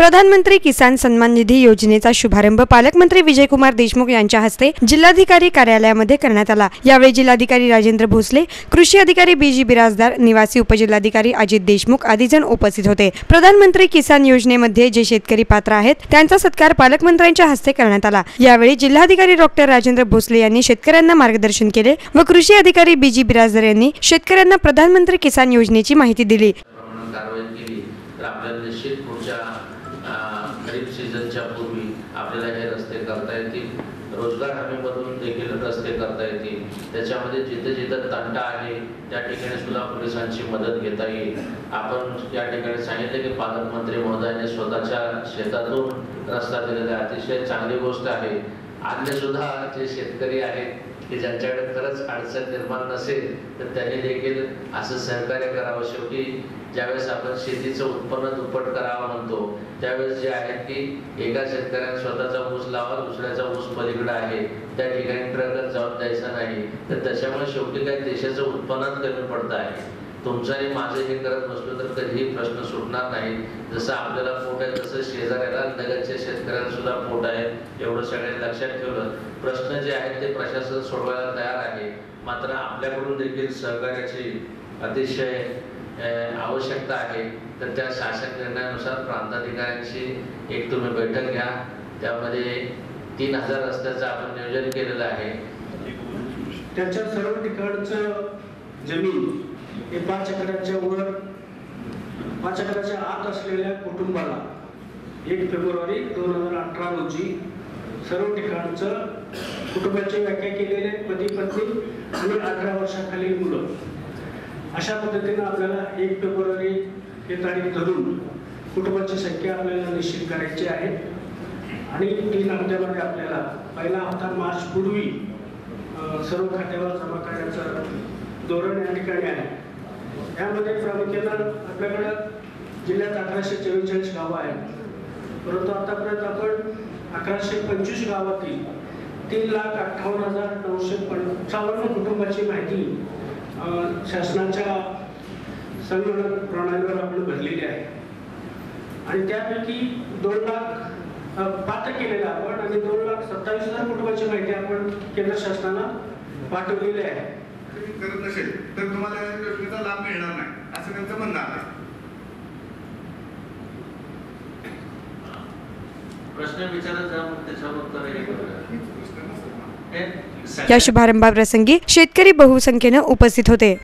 प्रधानमंत्री किसान सन्मान निधी योजनेचा शुभारंभ पालकमंत्री विजयकुमार देशमुख यांच्या हस्ते जिल्हाधिकारी कार्यालयामध्ये करण्यात आला. यावेळी जिल्हाधिकारी राजेंद्र भोसले कृषी अधिकारी बी जी बिराजदार निवासी उपजिल्हाधिकारी अजित देशमुख आदी जण उपस्थित होते. प्रधानमंत्री किसान योजनेमध्ये जे शेतकरी पात्र आहेत त्यांचा सत्कार पालकमंत्र्यांच्या हस्ते करण्यात आला. यावेळी जिल्हाधिकारी डॉक्टर राजेंद्र भोसले यांनी शेतकऱ्यांना मार्गदर्शन केले व कृषी अधिकारी बी जी बिराजदार यांनी शेतकऱ्यांना प्रधानमंत्री किसान योजनेची माहिती दिली. तर आपल्याला निश्चित पुढच्या अं, खरीप सीझनच्या पूर्वी आपल्याला हे रस्ते करता येतील. रोजगार हमीमधून देखील रस्ते करता येतील. त्याच्यामध्ये जिथे जिथं तंटा आहे त्या ठिकाणी सुद्धा पोलिसांची मदत घेता येईल. आपण या ठिकाणी सांगितले की पालकमंत्री महोदयाने स्वतःच्या शेतातून रस्ता दिलेला अतिशय चांगली गोष्ट आहे. आणले सुद्धा जे शेतकरी आहेत की ज्यांच्याकडे खरंच अडचण निर्माण नसेल तर त्यांनी देखील असं सहकार्य करावं. शेवटी ज्यावेळेस आपण शेतीचं उत्पन्न दुप्पट करावं म्हणतो त्यावेळेस जे आहे की एका शेतकऱ्याने स्वतःचा ऊस लावा दुसऱ्याचा ऊस पलीकडे आहे. त्या ठिकाणी ट्रकच जाऊन द्यायचा नाही. तर त्याच्यामुळे शेवटी काही देशाचं उत्पन्नात कमी पडत आहे. तुमचं माझं हे करत नसलो तर कधीही प्रश्न सुटणार नाही. जसं आपल्याला पोट आहे तसं शेजाऱ्याला लगतच्या शेतकऱ्यांना सुद्धा पोट आहे एवढं सगळ्यांनी लक्षात ठेवलं. प्रश्न जे आहेत ते प्रशासन सोडवायला तयार आहे. मात्र आपल्याकडून देखील सहकार्याची अतिशय आवश्यकता आहे. तर त्या शासन निर्णयानुसार प्रांताधिकाऱ्यांशी एक तुम्ही बैठक घ्या. त्यामध्ये तीन हजार रस्त्याचं आपण नियोजन केलेलं आहे. त्याच्या सर्व ठिकाणचं जमीन हे पाच एकराच्या वर पाच एकराच्या आत असलेल्या कुटुंबाला एक फेब्रुवारी दोन हजार अठरा रोजी सर्व ठिकाणचं कुटुंबाची व्याख्या केलेली पती पत्नी आणि अठरा वर्षाखालील मुलं. अशा पद्धतीनं आपल्याला एक फेब्रुवारी हे तारीख धरून कुटुंबाची संख्या आपल्याला निश्चित करायची आहे. आणि तीन हप्त्यामध्ये आपल्याला पहिला हप्ता मार्च पूर्वी सर्व खात्यावर जमा करण्याचा धोरण या ठिकाणी आहे. यामध्ये प्रामुख्यानं आपल्याकडं जिल्ह्यात अकराशे चव्वेचाळीस गावं आहेत. परंतु आतापर्यंत आपण अकराशे पंचवीस गावातील तीन लाख अठ्ठावन्न हजार नऊशे पंचावन्न कुटुंबाची माहिती शासनाच्या संगणक प्रणालीवर आपण भरलेली आहे. आणि त्यापैकी दोन लाख पात्र केलेलं आपण आणि दोन लाख सत्तावीस हजार कुटुंबाची माहिती आपण केंद्र शासनाला पाठवलेली आहे. तुम्ही करत नसेल तर तुम्हाला या योजनेचा लाभ मिळणार नाही असं त्यांचं म्हणणं आहे. या शुभारंभाप्रसंगी शेतकरी बहुसंख्येनं उपस्थित होते.